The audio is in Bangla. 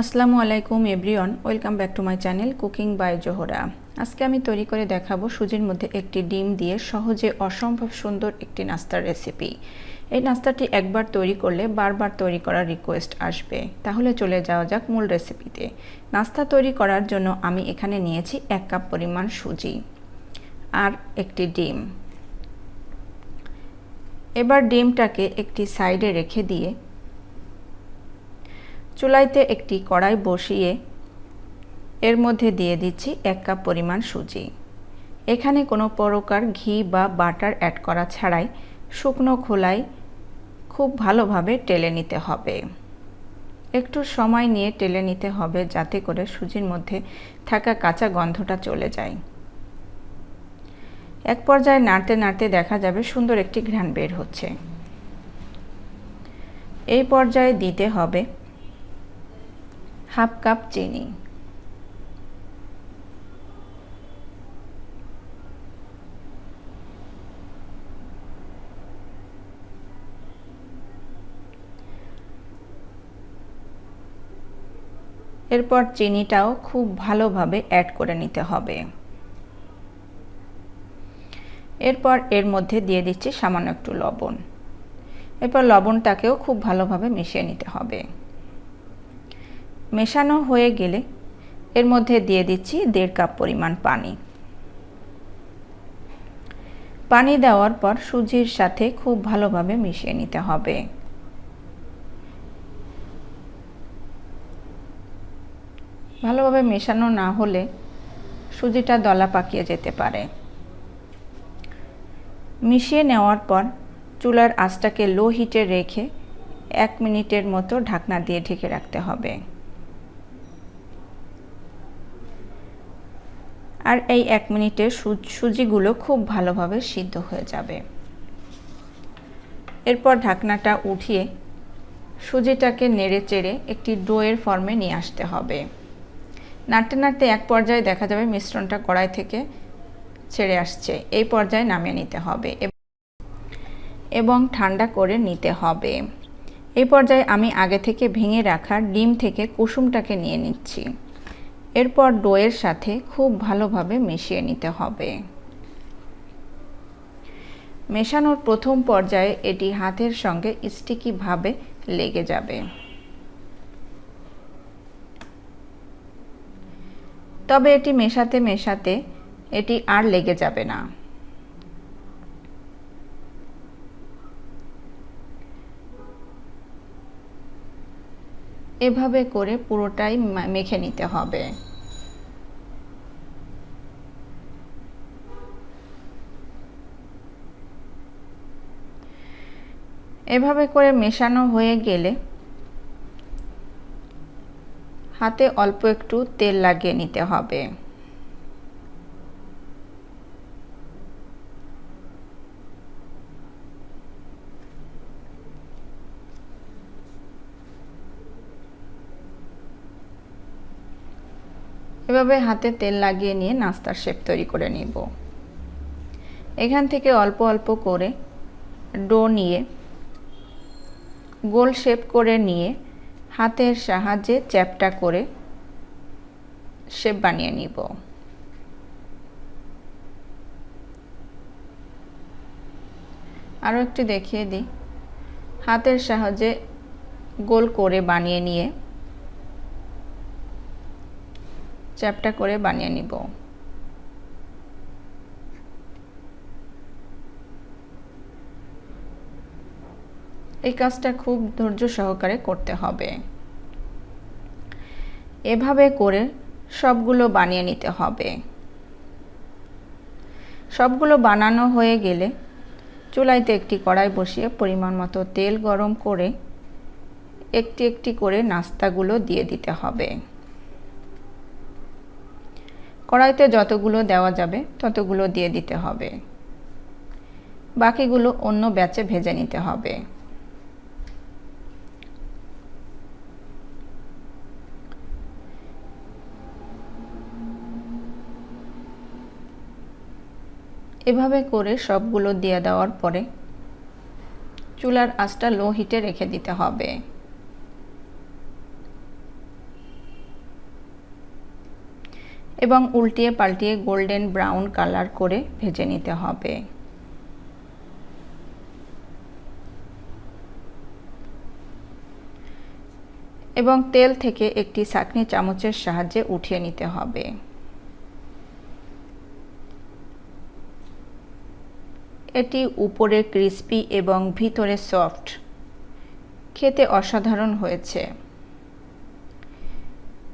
আসসালামু আলাইকুম everyone, welcome back to my channel cooking by Zohra. আজকে আমি তৈরি করে দেখাবো সুজির মধ্যে একটি ডিম দিয়ে সহজে অসম্ভব সুন্দর একটি নাস্তার রেসিপি। এই নাস্তাটি একবার তৈরি করলে বারবার তৈরি করার রিকোয়েস্ট আসবে। তাহলে চলে যাওয়া যাক মূল রেসিপিতে নাস্তা তৈরি করার জন্য আমি এখানে নিয়েছি এক কাপ পরিমাণ সুজি আর একটি ডিম। এবার ডিমটাকে একটি সাইডে রেখে দিয়ে চুলাইতে একটি কড়াই বসিয়ে এর মধ্যে দিয়ে দিচ্ছি এক কাপ পরিমাণ সুজি। এখানে কোনো প্রকার ঘি বা বাটার অ্যাড করা ছাড়াই শুকনো খোলায় খুব ভালোভাবে টেলে নিতে হবে। একটু সময় নিয়ে টেলে নিতে হবে যাতে করে সুজির মধ্যে থাকা কাঁচা গন্ধটা চলে যায়। এক পর্যায়ে নাড়তে নাড়তে দেখা যাবে সুন্দর একটি ঘ্রাণ বের হচ্ছে। এই পর্যায়ে দিতে হবে হাফ কাপ চিনি। এরপর চিনিটাও খুব ভালোভাবে অ্যাড করে নিতে হবে। এরপর এর মধ্যে দিয়ে দিচ্ছি সামান্য একটু লবণ। এরপর লবণটাকেও খুব ভালোভাবে মিশিয়ে নিতে হবে। মেশানো হয়ে গেলে এর মধ্যে দিয়ে দিচ্ছি দেড় কাপ পরিমাণ পানি। পানি দেওয়ার পর সুজির সাথে খুব ভালোভাবে মিশিয়ে নিতে হবে। ভালোভাবে মেশানো না হলে সুজিটা দলা পাকিয়ে যেতে পারে। মিশিয়ে নেওয়ার পর চুলার আঁচটাকে লো হিটে রেখে এক মিনিটের মতো ঢাকনা দিয়ে ঢেকে রাখতে হবে। আর এই এক মিনিটে সুজিগুলো খুব ভালোভাবে সিদ্ধ হয়ে যাবে। এরপর ঢাকনাটা উঠিয়ে সুজিটাকে নেড়ে চেড়ে একটি ডোয়ের ফর্মে নিয়ে আসতে হবে। নাড়তে নাড়তে এক পর্যায়ে দেখা যাবে মিশ্রণটা কড়াই থেকে ছেড়ে আসছে। এই পর্যায়ে নামিয়ে নিতে হবে এবং ঠান্ডা করে নিতে হবে। এই পর্যায়ে আমি আগে থেকে ভেঙে রাখা ডিম থেকে কুসুমটাকে নিয়ে নিচ্ছি। এরপর ডোয়ের সাথে খুব ভালোভাবে মিশিয়ে নিতে হবে। মেশানোর প্রথম পর্যায়ে এটি হাতের সঙ্গে স্টিকিভাবে লেগে যাবে। তবে এটি মেশাতে মেশাতে এটি আর লেগে যাবে না। এভাবে করে পুরোটাই মেখে নিতে হবে। এভাবে করে মেশানো হয়ে গেলে হাতে অল্প একটু তেল লাগিয়ে নিতে হবে। এভাবে হাতে তেল লাগিয়ে নিয়ে নাস্তার শেপ তৈরি করে নিব। এখান থেকে অল্প অল্প করে ডো নিয়ে, গোল শেপ করে নিয়ে হাতের সাহায্যে চ্যাপটা করে শেপ বানিয়ে নিব। আরও একটি দেখিয়ে দিই। হাতের সাহায্যে গোল করে বানিয়ে নিয়ে চ্যাপটা করে বানিয়ে নিব। এই কাজটা খুব ধৈর্য সহকারে করতে হবে। এভাবে করে সবগুলো বানিয়ে নিতে হবে। সবগুলো বানানো হয়ে গেলে চুলাইতে একটি কড়াই বসিয়ে পরিমাণ মতো তেল গরম করে একটি একটি করে নাস্তাগুলো দিয়ে দিতে হবে। কড়াইতে যতগুলো দেওয়া যাবে, ততগুলো দিয়ে দিতে হবে। বাকিগুলো অন্য ব্যাচে ভেজে নিতে হবে। এভাবে করে সবগুলো দিয়ে দেওয়ার পরে চুলার আঁচটা লো হিটে রেখে দিতে হবে। এবং উল্টিয়ে পাল্টিয়ে গোল্ডেন ব্রাউন কালার করে ভেজে নিতে হবে। এবং তেল থেকে একটি ছাঁকনি চামচের সাহায্যে উঠিয়ে নিতে হবে। এটি উপরে ক্রিস্পি এবং ভিতরে সফট। খেতে অসাধারণ হয়েছে।